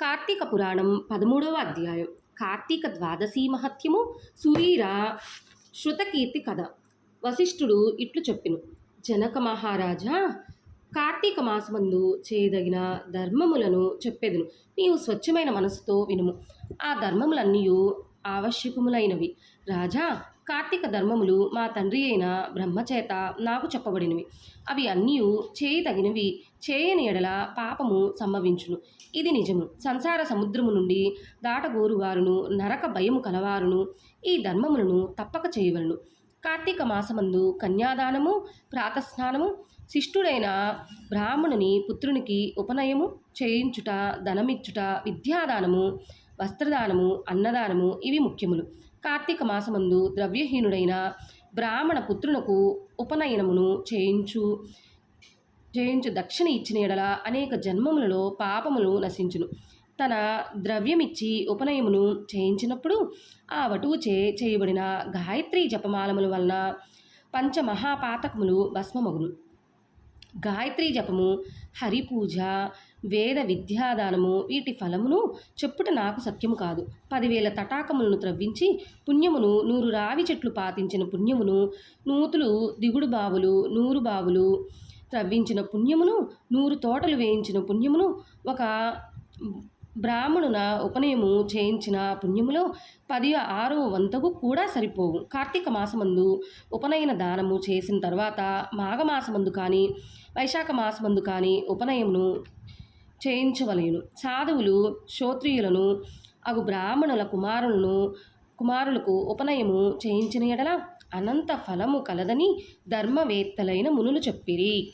కార్తీక పురాణం పదమూడవ అధ్యాయం. కార్తీక ద్వాదశి మహత్యము సువీర శృతకీర్తి కథ. వశిష్ఠుడు ఇట్లు చెప్పిను. జనక మహారాజా కార్తీక మాసమందు చేయదగిన ధర్మములను చెప్పేదును. నీవు స్వచ్ఛమైన మనసుతో వినుము. ఆ ధర్మములన్నీ ఆవశ్యకములైనవి. రాజా కార్తీక ధర్మములు మా తండ్రి అయిన బ్రహ్మచేత నాకు చెప్పబడినవి. అవి అన్నీ చేయదగినవి చేయని ఎడల పాపము సంభవించును. ఇది నిజము. సంసార సముద్రము నుండి దాటగోరువారును నరక భయము కలవారును ఈ ధర్మములను తప్పక చేయవలను. కార్తీక మాసమందు కన్యాదానము ప్రాతస్నానము శిష్టుడైన బ్రాహ్మణుని పుత్రునికి ఉపనయము చేయించుట ధనమిచ్చుట విద్యాదానము వస్త్రదానము అన్నదానము ఇవి ముఖ్యములు. కార్తీక మాసమందు ద్రవ్యహీనుడైన బ్రాహ్మణ పుత్రునకు ఉపనయనమును చేయించు చేయించు దక్షిణ ఇచ్చిన ఎడల అనేక జన్మములలో పాపములు నశించును. తన ద్రవ్యమిచ్చి ఉపనయమును చేయించినప్పుడు ఆ వటువుచే చేయబడిన గాయత్రి జపమాలముల వలన పంచమహాపాతకములు భస్మమగును. గాయత్రి జపము హరిపూజ వేద విద్యాదానము వీటి ఫలమును చెప్పుట నాకు సత్యము కాదు. పదివేల తటాకములను త్రవ్వించి పుణ్యమును నూరు రావి చెట్లు పాతించిన పుణ్యమును నూతులు దిగుడు బావులు నూరు బావులు త్రవ్వించిన పుణ్యమును నూరు తోటలు వేయించిన పుణ్యమును ఒక బ్రాహ్మణున ఉపనయము చేయించిన పుణ్యములో పది ఆరవ వంతకు కూడా సరిపోవు. కార్తీక మాసమందు ఉపనయన దానము చేసిన తర్వాత మాఘమాసమందు కానీ వైశాఖ మాసమందు కానీ ఉపనయమును చేయించవలేను. సాధువులు శ్రోత్రియులను అగు బ్రాహ్మణుల కుమారులను కుమారులకు ఉపనయము చేయించిన ఎడల అనంత ఫలము కలదని ధర్మవేత్తలైన మునులు చెప్పిరి.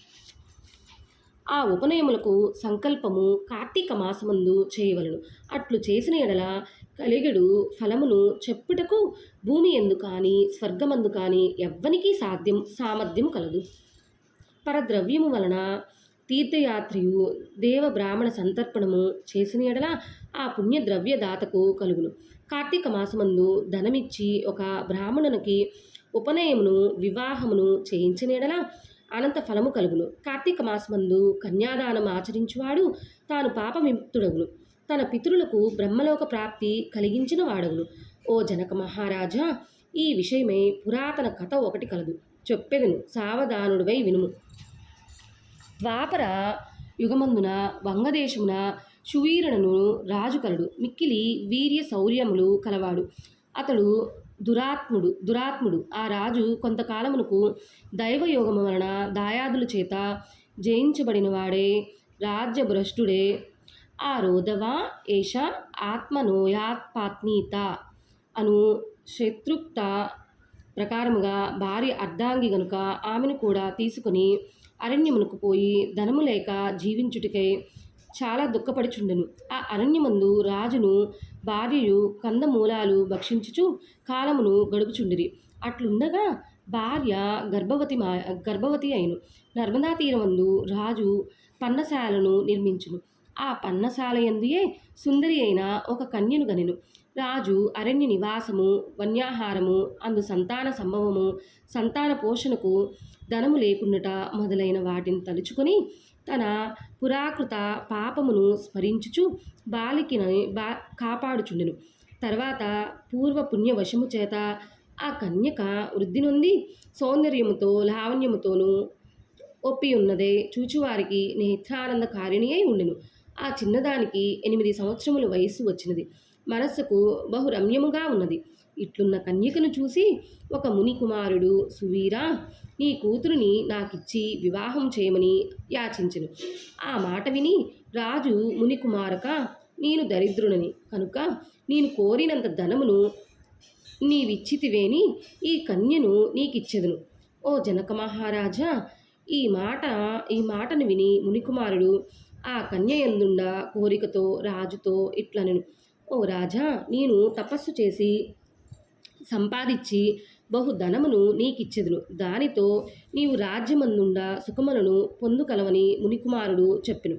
ఆ ఉపనయములకు సంకల్పము కార్తీక మాసమందు చేయవలను. అట్లు చేసిన ఎడల కలిగడు ఫలమును చెప్పుటకు భూమి ఎందు కానీ స్వర్గమందు కానీ ఎవ్వనికి సాధ్యం సామర్థ్యము కలదు. పరద్రవ్యము వలన తీర్థయాత్రియు దేవ బ్రాహ్మణ సంతర్పణము చేసిన ఎడల ఆ పుణ్య ద్రవ్యదాతకు కలుగును. కార్తీక మాసమందు ధనమిచ్చి ఒక బ్రాహ్మణునికి ఉపనయమును వివాహమును చేయించిన ఎడల అనంత ఫలము కలుగును. కార్తీక మాసమందు కన్యాదానం ఆచరించువాడు తాను పాపవిముక్తుడగును. తన పితరులకు బ్రహ్మలోక ప్రాప్తి కలిగించిన వాడగును. ఓ జనక మహారాజా ఈ విషయమై పురాతన కథ ఒకటి కలదు. చెప్పెదను సావధానుడివై వినుము. ద్వాపర యుగమందున వంగదేశమున సువీరునను రాజు కలడు. మిక్కిలి వీర్య శౌర్యములు కలవాడు. అతడు దురాత్ముడు దురాత్ముడు. ఆ రాజు కొంతకాలమునకు దైవయోగము వలన దాయాదుల చేత జయించబడినవాడే రాజ్యభ్రష్టుడే. ఆ రోదవ ఏష ఆత్మనోయాత్పాత్నీత అను శత్రుక్త ప్రకారముగా భార్య అర్ధాంగి గనుక ఆమెను కూడా తీసుకుని అరణ్యమునకు పోయి ధనము లేక జీవించుటికై చాలా దుఃఖపడుచుండెను. ఆ అరణ్యమందు రాజును భార్యయు కందమూలాలు భక్షించుచు కాలమును గడుపుచుండిరి. అట్లుండగా భార్య గర్భవతి మా గర్భవతి అయిను. నర్మదా తీరమందు రాజు పన్నశాలను నిర్మించును. ఆ పన్నశాల యందుయే సుందరి అయిన ఒక కన్యను గనిను. రాజు అరణ్య నివాసము వన్యాహారము అందు సంతాన సంభవము సంతాన పోషణకు ధనము లేకుండాట మొదలైన వాటిని తలుచుకొని తన పురాకృత పాపమును స్మరించుచు బాలికిని బా కాపాడుచుండెను. తర్వాత పూర్వ పుణ్యవశము చేత ఆ కన్యక వృద్ధి నొంది సౌందర్యముతో లావణ్యముతోనూ ఒప్పి ఉన్నదే చూచువారికి నేత్రానందకారిణి అయి ఉండెను. ఆ చిన్నదానికి ఎనిమిది సంవత్సరముల వయస్సు వచ్చినది. మనస్సుకు బహురమ్యముగా ఉన్నది. ఇట్లున్న కన్యకను చూసి ఒక ముని కుమారుడు సువీరా నీ కూతురుని నాకిచ్చి వివాహం చేయమని యాచించను. ఆ మాట విని రాజు మునికుమారక నేను దరిద్రుడని కనుక నేను కోరినంత ధనమును నీవిచ్చితివేని ఈ కన్యను నీకిచ్చెదను. ఓ జనక మహారాజా ఈ మాట ఈ మాటను విని మునికుమారుడు ఆ కన్య ఎందుండ కోరికతో రాజుతో ఇట్లనను. ఓ రాజా నేను తపస్సు చేసి సంపాదించి బహు ధనమును నీకిచ్చెదును దానితో నీవు రాజ్యమందుండా సుఖములను పొందుకలవని మునికుమారుడు చెప్పెను.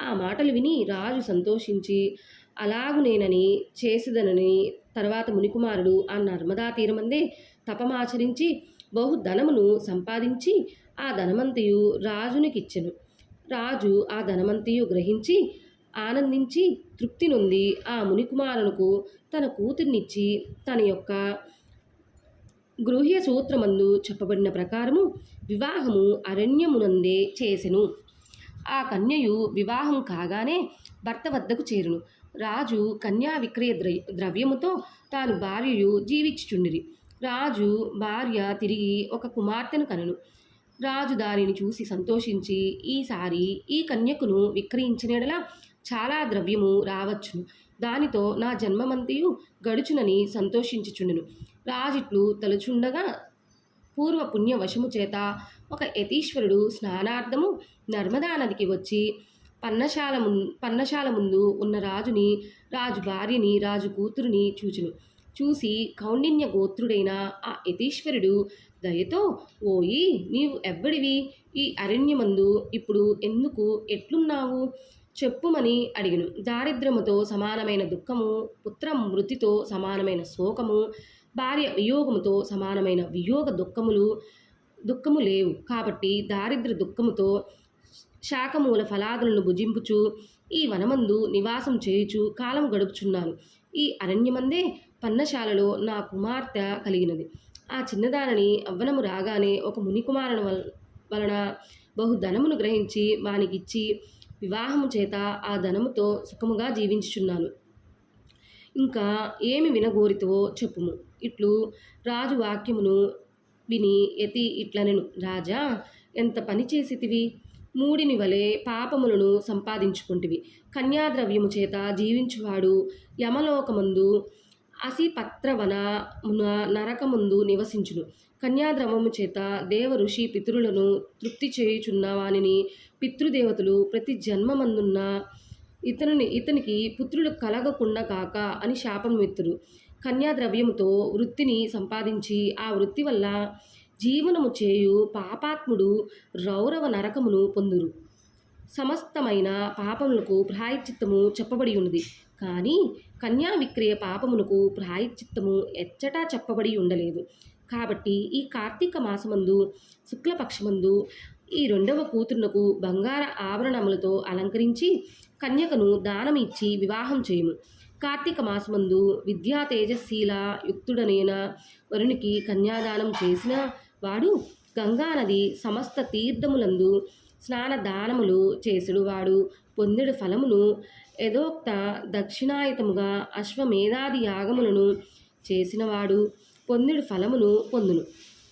ఆ మాటలు విని రాజు సంతోషించి అలాగునేనని చేసిదనని తర్వాత మునికుమారుడు ఆ నర్మదా తీరమందే తపమాచరించి బహు ధనమును సంపాదించి ఆ ధనమంతయు రాజునికిచ్చెను. రాజు ఆ ధనమంతయు గ్రహించి ఆనందించి తృప్తి నొంది ఆ మునికుమారునకు తన కూతుర్నిచ్చి తన యొక్క గృహ్య సూత్రమందు చెప్పబడిన ప్రకారము వివాహము అరణ్యమునందే చేసెను. ఆ కన్యయు వివాహం కాగానే భర్త వద్దకు చేరును. రాజు కన్యా విక్రయ ద్ర ద్రవ్యముతో తాను భార్యయు జీవించుచుండిరి. రాజు భార్య తిరిగి ఒక కుమార్తెను కనును. రాజు దానిని చూసి సంతోషించి ఈసారి ఈ కన్యకును విక్రయించినడలా చాలా ద్రవ్యము రావచ్చును. దానితో నా జన్మమంతయు గడుచునని సంతోషించుచుండెను. రాజిట్లు తలుచుండగా పూర్వ పుణ్యవశము చేత ఒక యతీశ్వరుడు స్నానార్థము నర్మదా నదికి వచ్చి పన్నశాల ము పన్నశాల ముందు ఉన్న రాజుని రాజు భార్యని రాజు కూతురుని చూచును. చూసి కౌండిన్య గోత్రుడైన ఆ యతీశ్వరుడు దయతో ఓయి నీవు ఎవ్వడివి? ఈ అరణ్యమందు ఇప్పుడు ఎందుకు ఎట్లున్నావు? చెప్పుమని అడిగిను. దారిద్రముతో సమానమైన దుఃఖము పుత్ర మృతితో సమానమైన శోకము భార్య వియోగముతో సమానమైన వియోగ దుఃఖములు దుఃఖము లేవు. కాబట్టి దారిద్ర దుఃఖముతో శాఖమూల ఫలాదులను భుజింపుచు ఈ వనమందు నివాసం చేయుచు కాలం గడుపుచున్నాను. ఈ అరణ్యమందే పన్నశాలలో నా కుమార్తె కలిగినది. ఆ చిన్నదానిని అవ్వనము రాగానే ఒక మునికుమారుని వల్ వలన బహు ధనమును గ్రహించి వానికిచ్చి వివాహము చేత ఆ ధనముతో సుఖముగా జీవించుచున్నాను. ఇంకా ఏమి వినగోరితో చెప్పుము. ఇట్లు రాజు వాక్యమును విని యతి ఇట్లనెను రాజా ఎంత పని చేసితివి? మూడిని వలె పాపములను సంపాదించుకుంటివి. కన్యాద్రవ్యము చేత జీవించువాడు యమలోకమందు అసిపత్రవనమున నరకముందు నివసించును. కన్యాద్రవము చేత దేవ ఋషి పితరులను తృప్తి చేయుచున్న వానిని పితృదేవతలు ప్రతి జన్మమందున్న ఇతను ఇతనికి పుత్రులు కలగకుండా కాక అని శాపం ఎత్తురు కన్యాద్రవ్యముతో వృత్తిని సంపాదించి ఆ వృత్తి వల్ల జీవనము చేయు పాపాత్ముడు రౌరవ నరకమును పొందురు. సమస్తమైన పాపములకు ప్రాయచిత్తము చెప్పబడి ఉన్నది. కానీ కన్యా విక్రయ పాపములకు ప్రాయచిత్తము ఎచ్చటా చెప్పబడి ఉండలేదు. కాబట్టి ఈ కార్తీక మాసమందు శుక్లపక్షమందు ఈ రెండవ కూతురునకు బంగార ఆభరణములతో అలంకరించి కన్యకను దానమిచ్చి వివాహం చేయము. కార్తీక మాసమందు విద్యా తేజశీల యుక్తుడనైన వరునికి కన్యాదానం చేసిన వాడు గంగానది సమస్త తీర్థములందు స్నాన దానములు చేసుడు వాడు. పొందెడు ఫలమును యథోక్త దక్షిణాయతముగా అశ్వమేధాది యాగములను చేసినవాడు పొందెడు ఫలమును పొందును.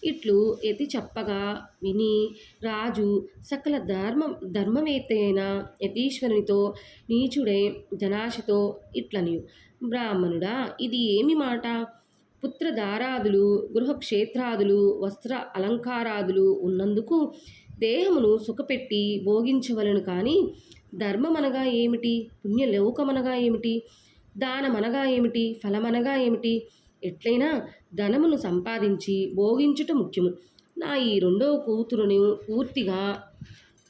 ఇట్లు ఎతి చెప్పగా విని రాజు సకల ధర్మ ధర్మవేత్తైన యతీశ్వరునితో నీచుడే జనాశితో ఇట్లనియు. బ్రాహ్మణుడా ఇది ఏమి మాట? పుత్రధారాదులు గృహక్షేత్రాదులు వస్త్ర అలంకారాదులు ఉన్నందుకు దేహమును సుఖపెట్టి భోగించవలను కానీ ధర్మమనగా ఏమిటి? పుణ్యలోకమనగా ఏమిటి? దానమనగా ఏమిటి? ఫలమనగా ఏమిటి? ఎట్లయినా ధనమును సంపాదించి భోగించుట ముఖ్యము. నా ఈ రెండవ కూతురును పూర్తిగా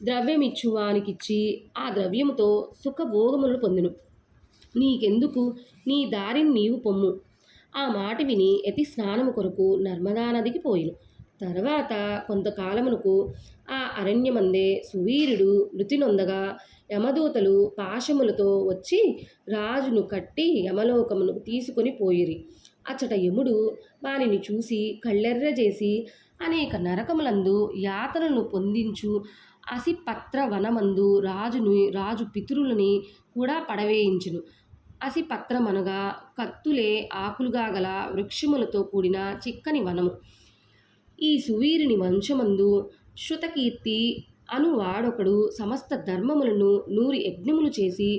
ద్రవ్యమిచ్చు వానికిచ్చి ఆ ద్రవ్యముతో సుఖభోగములను పొందును. నీకెందుకు? నీ దారిని నీవు పొమ్ము. ఆ మాట విని యతి స్నానము కొరకు నర్మదా నదికి పోయిను. తర్వాత కొంతకాలమునకు ఆ అరణ్యమందే సువీరుడు మృతి నొందగా యమదూతలు పాశములతో వచ్చి రాజును కట్టి యమలోకమును తీసుకొని పోయిరి. అచ్చట యముడు వానిని చూసి కళ్ళెర్ర చేసి అనేక నరకములందు యాతనను పొందించు అసిపత్ర వనమందు రాజుని రాజు పితరులని కూడా పడవేయించును. అసిపత్రమనగా కత్తులే ఆకులుగా గల వృక్షములతో కూడిన చిక్కని వనము. ఈ సువీరుని వంశమందు శృతకీర్తి అను వాడొకడు సమస్త ధర్మములను నూరి యజ్ఞములు చేసి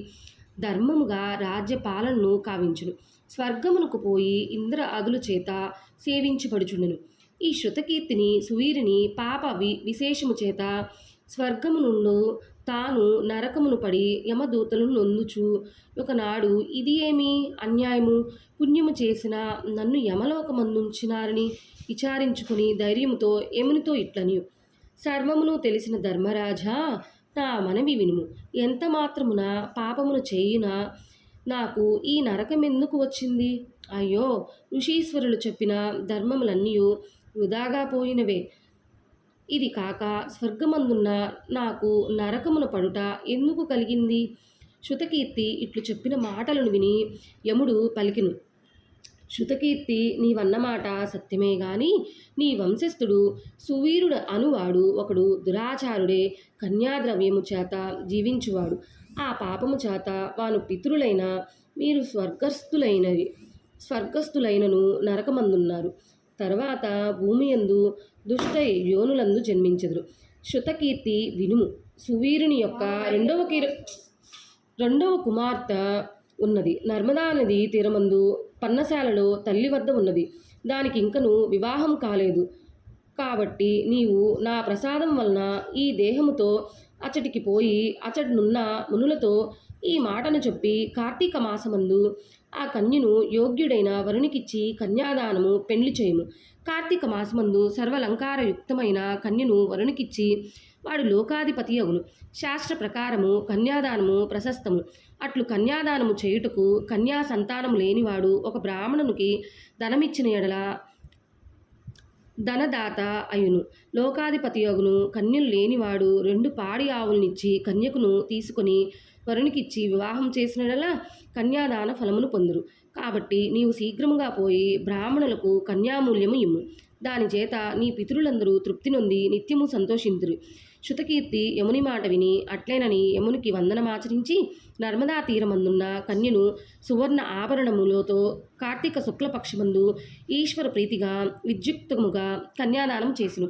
ధర్మముగా రాజ్యపాలనను కావించును. స్వర్గమునకు పోయి ఇంద్ర అదుల చేత సేవించబడుచుండెను. ఈ శృతకీర్తిని సువీరిని పాప వి విశేషము చేత స్వర్గమునుండు తాను నరకమును పడి యమదూతలను నొందుచు ఒకనాడు ఇది ఏమి అన్యాయము? పుణ్యము చేసిన నన్ను యమలోకమందుంచినారని విచారించుకుని ధైర్యముతో యమునితో ఇట్లని సర్వమును తెలిసిన ధర్మరాజా నా మనవి వినుము. ఎంత మాత్రమున పాపమును చేయునా? నాకు ఈ నరకం ఎందుకు వచ్చింది? అయ్యో ఋషీశ్వరులు చెప్పిన ధర్మములన్నీ వృధాగా పోయినవే. ఇది కాక స్వర్గమందున్న నాకు నరకమున పడుట ఎందుకు కలిగింది? శృతకీర్తి ఇట్లు చెప్పిన మాటలను విని యముడు పలికిను. శృతకీర్తి నీవన్నమాట సత్యమే గాని నీ వంశస్థుడు సువీరుడు అనువాడు ఒకడు దురాచారుడే కన్యాద్రవ్యము చేత జీవించువాడు. ఆ పాపము చేత వాను పితృలైన మీరు స్వర్గస్థులైనవి స్వర్గస్థులైనను నరకమందున్నారు. తర్వాత భూమి యందు దుష్ట యోనులందు జన్మించదురు. శృతకీర్తి వినుము. సువీరుని యొక్క రెండవ కీర రెండవ కుమార్తె ఉన్నది. నర్మదా నది తీరమందు పన్నశాలలో తల్లి వద్ద ఉన్నది. దానికి ఇంకను వివాహం కాలేదు. కాబట్టి నీవు నా ప్రసాదం వలన ఈ దేహముతో అచ్చటికి పోయి అచ్చటినున్న మునులతో ఈ మాటను చెప్పి కార్తీక మాసమందు ఆ కన్యను యోగ్యుడైన వరుణికిచ్చి కన్యాదానము పెండ్లి చేయము. కార్తీక మాసమందు సర్వలంకారయుక్తమైన కన్యను వరుణికిచ్చి వాడు లోకాధిపతి అగును శాస్త్ర ప్రకారము కన్యాదానము ప్రశస్తము. అట్లు కన్యాదానము చేయుటకు కన్యా సంతానము లేనివాడు ఒక బ్రాహ్మణునికి ధనమిచ్చిన ఎడల ధనదాత అయును. లోకాధిపతి అగును. కన్యలు లేనివాడు రెండు పాడి ఆవులనిచ్చి కన్యకును తీసుకొని వరునికిచ్చి వివాహం చేసినలా కన్యాదాన ఫలమును పొందురు. కాబట్టి నీవు శీఘ్రముగా పోయి బ్రాహ్మణులకు కన్యామూల్యము ఇమ్ము. దాని చేత నీ పితరులందరూ తృప్తి నొంది నిత్యము సంతోషింతురు. శృతకీర్తి యముని మాట విని అట్లేనని యమునికి వందనమాచరించి నర్మదా తీరమందున్న కన్యను సువర్ణ ఆభరణములతో కార్తీక శుక్లపక్షమందు ఈశ్వర ప్రీతిగా విద్యుక్తముగా కన్యాదానం చేసిను.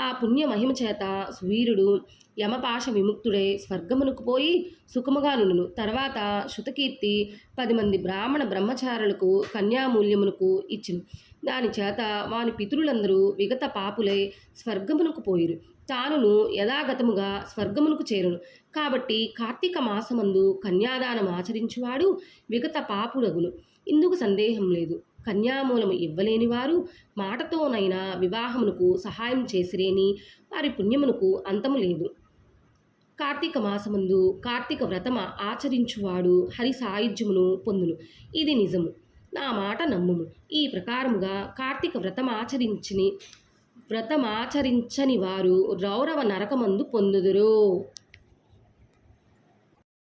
ఆ పుణ్య మహిమ చేత సువీరుడు యమపాశ విముక్తుడై స్వర్గమునకు పోయి సుఖముగా నుండును. తర్వాత శృతకీర్తి పది మంది బ్రాహ్మణ బ్రహ్మచారులకు కన్యామూల్యమునకు ఇచ్చును. దాని చేత వాని పితరులందరూ విగత పాపులై స్వర్గమునకు పోయిరు. తానును యథాగతముగా స్వర్గమునకు చేరును. కాబట్టి కార్తీక మాసమందు కన్యాదానం ఆచరించువాడు విగత పాపుడగును. ఇందుకు సందేహం లేదు. కన్యామూలము ఇవ్వలేని వారు మాటతోనైనా వివాహమునకు సహాయం చేసిరేని వారి పుణ్యమునకు అంతము లేదు. కార్తీక మాసమందు కార్తీక వ్రతమ ఆచరించువాడు హరి సాయుధ్యమును పొందును. ఇది నిజము. నా మాట నమ్ముము. ఈ ప్రకారముగా కార్తీక వ్రతం ఆచరించిని వ్రతమాచరించని వారు రౌరవ నరకమందు పొందుదురు.